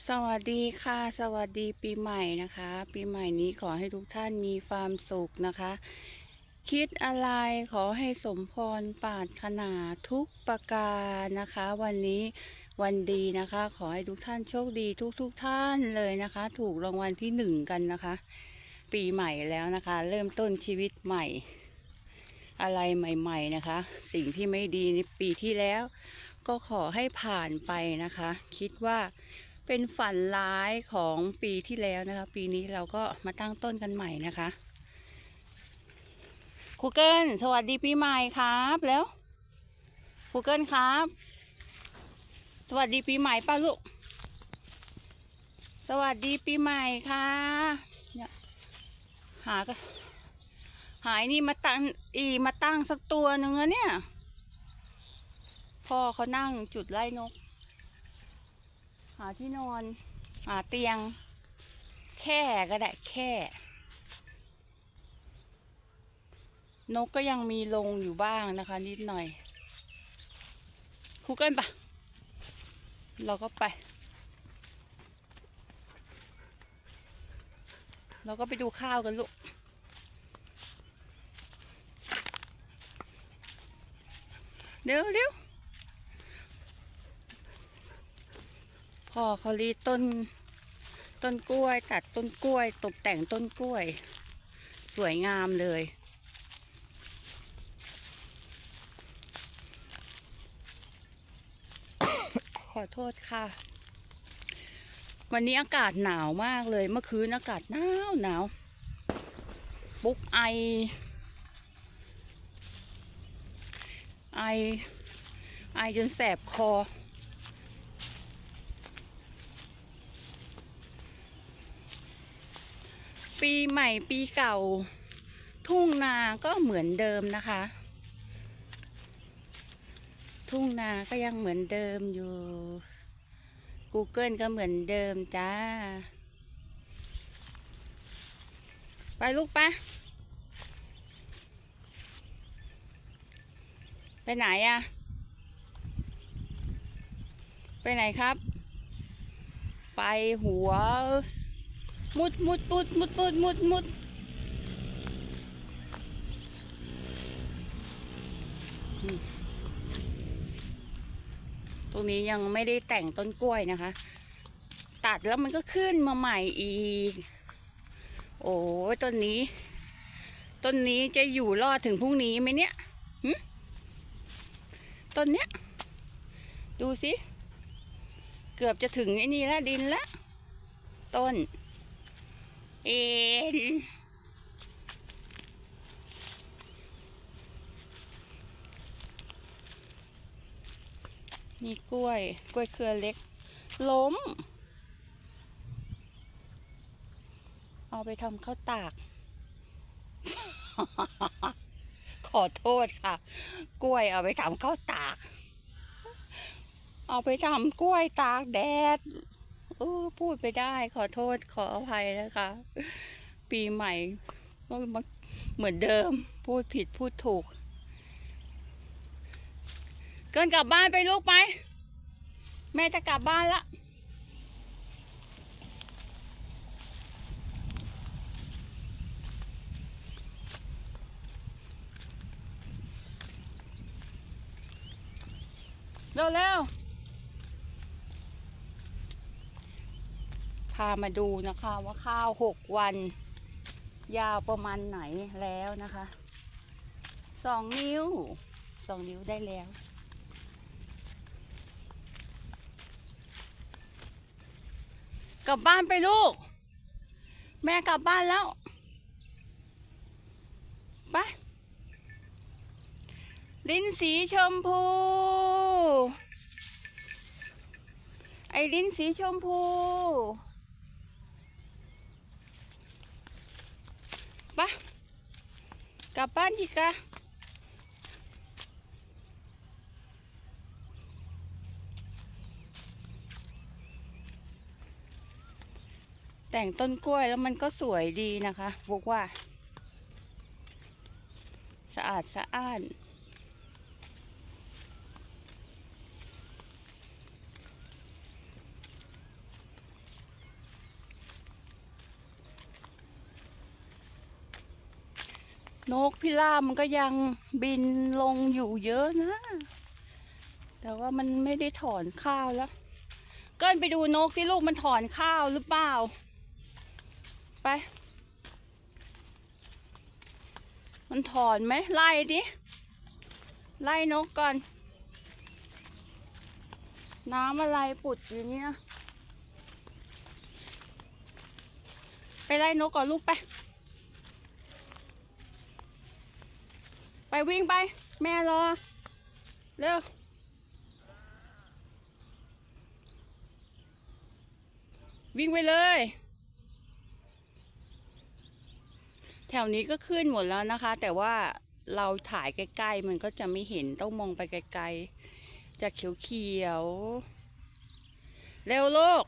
สวัสดีค่ะ สวัสดีปีใหม่นะคะ ปีใหม่นี้ขอให้ทุกท่านมีความสุขนะคะ คิดอะไรขอให้สมพรปรารถนาทุกประการนะคะ วันนี้วันดีนะคะ ขอให้ทุกท่านโชคดีทุกทุกท่านเลยนะคะ ถูกรางวัลที่หนึ่งกันนะคะ ปีใหม่แล้วนะคะ เริ่มต้นชีวิตใหม่ อะไรใหม่ ๆนะคะ สิ่งที่ไม่ดีในปีที่แล้ว ก็ขอให้ผ่านไปนะคะ คิดว่า เป็นฝันร้ายของปีที่แล้วนะคะ ปีนี้เราก็มาตั้งต้นกันใหม่นะคะครูเกิลสวัสดีปีใหม่ครับแล้วครูเกิลครับ สวัสดีปีใหม่ป้าลูกสวัสดีปีใหม่ค่ะเนี่ยหาก็หายนี่มาตั้งอีมาตั้งสักตัวหนึ่งแล้วเนี่ยพ่อเขานั่งจุดไล่นกาที่นอน หาเตียง แค่ก็ได้แค่ นกก็ยังมีลงอยู่บ้างนะคะ นิดหน่อยครูเกิลปะเราก็ไป เราก็ไปดูข้าวกันลูกเดี๋ยวเดี๋ยว พ่อเขารีต้น ต้นกล้วย ตัดต้นกล้วย ตกแต่งต้นกล้วย สวยงามเลย ขอโทษค่ะ วันนี้อากาศหนาวมากเลย เมื่อคืนอากาศหนาวหนาวปุ๊กไอ ไอ ไอจนแสบคอ ปีใหม่ปีเก่า ทุ่งนาก็เหมือนเดิมนะคะ ทุ่งนาก็ยังเหมือนเดิมอยู่ Google ก็เหมือนเดิมจ้า ไปลูกปะไปไหนอะไปไหนครับ ไปหัว มุดมุดมุดมุดมุดมุดมุดตรงนี้ยังไม่ได้แต่งต้นกล้วยนะคะ ตัดแล้วมันก็ขึ้นมาใหม่อีก โอ้ยต้นนี้ ต้นนี้จะอยู่รอดถึงพรุ่งนี้ไหมเนี่ยต้นเนี้ย ดูสิ เกือบจะถึงไอ้นี่แล้วดินแล้วต้น เอ็นนี่กล้วย กล้วยเครือเล็ก ล้ม เอาไปทำข้าวตาก ขอโทษค่ะ กล้วยเอาไปทำข้าวตาก เอาไปทำกล้วยตากแดด เออพูดไปได้ ขอโทษขออภัยนะคะ ปีใหม่ก็มาเหมือนเดิม พูดผิดพูดถูก เกินกลับบ้านไปลูกไป แม่จะกลับบ้านละเร็วเร็วๆามาดูนะคะว่าข้าวหกวัน ยาวประมาณไหนแล้วนะคะสองนิ้วสองนิ้วได้แล้ว กลับบ้านไปลูก แม่กลับบ้านแล้วไปลิ้นสีชมพู ไอ้ลิ้นสีชมพู ปะกลับบ้านดีกะแต่งต้นกล้วยแล้วมันก็สวยดีนะคะบอกว่า สะอาดสะอ้าน นกพิราบมันก็ยังบินลงอยู่เยอะนะ แต่ว่ามันไม่ได้ถอนข้าวแล้ว เกินไปดูนกที่ลูกมันถอนข้าวหรือเปล่า ไป มันถอนไหมไล่ดิไล่นกก่อน น้ำอะไรปุดอยู่เนี่ย ไปไล่นกก่อนลูกไป ไปวิ่งไป แม่รอ เร็ววิ่งไปเลย แถวนี้ก็ขึ้นหมดแล้วนะคะ แต่ว่าเราถ่ายใกล้ ๆ มันก็จะไม่เห็นต้องมองไปไกล ๆ จะเขียวๆเร็วลูก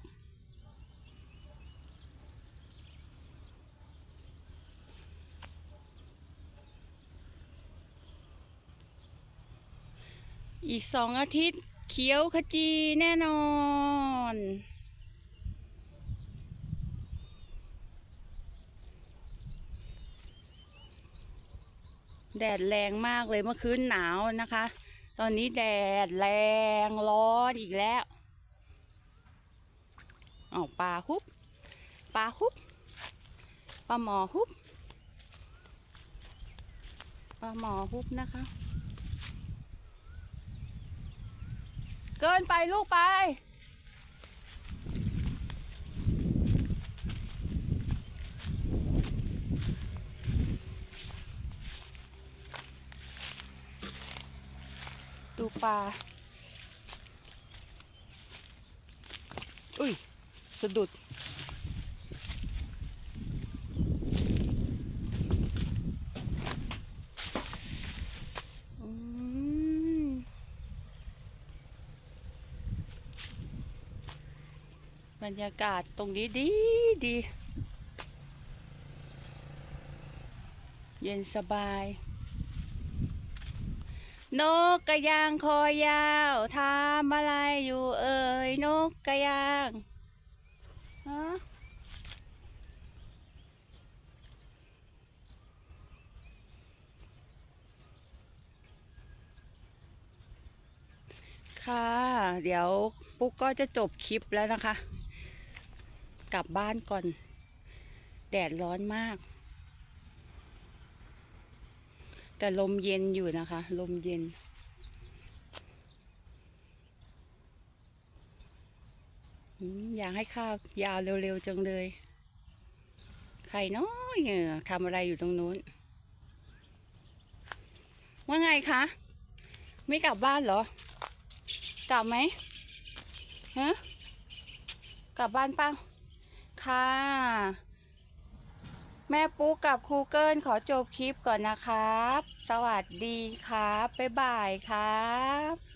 อีกสองอาทิตย์เขียวขจีแน่นอน แดดแรงมากเลยเมื่อคืนหนาวนะคะ ตอนนี้แดดแรงร้อนอีกแล้วอาปลาฮุบปลาฮุบปลาหมอฮุบปลาหมอฮุบนะคะ เกินไปลูกไป ดูปลา อุ้ย สะดุด บรรยากาศตรงนี้ดีดี เย็นสบาย นกกระยางคอยาวทำอะไรอยู่เอ่ยนกกระยางฮะค่ะ เดี๋ยวปุ๊กก็จะจบคลิปแล้วนะคะ กลับบ้านก่อน แดดร้อนมาก แต่ลมเย็นอยู่นะคะ ลมเย็น อยากให้ข้าวยาวเร็วๆจังเลย ใครน้อยเออทำอะไรอยู่ตรงนู้น ว่าไงคะ ไม่กลับบ้านเหรอ กลับไหมฮะกลับบ้านปัง ค่ะ แม่ปุ๊กกับครูเกิลขอจบคลิปก่อนนะครับ สวัสดีครับ บ๊ายบายครับ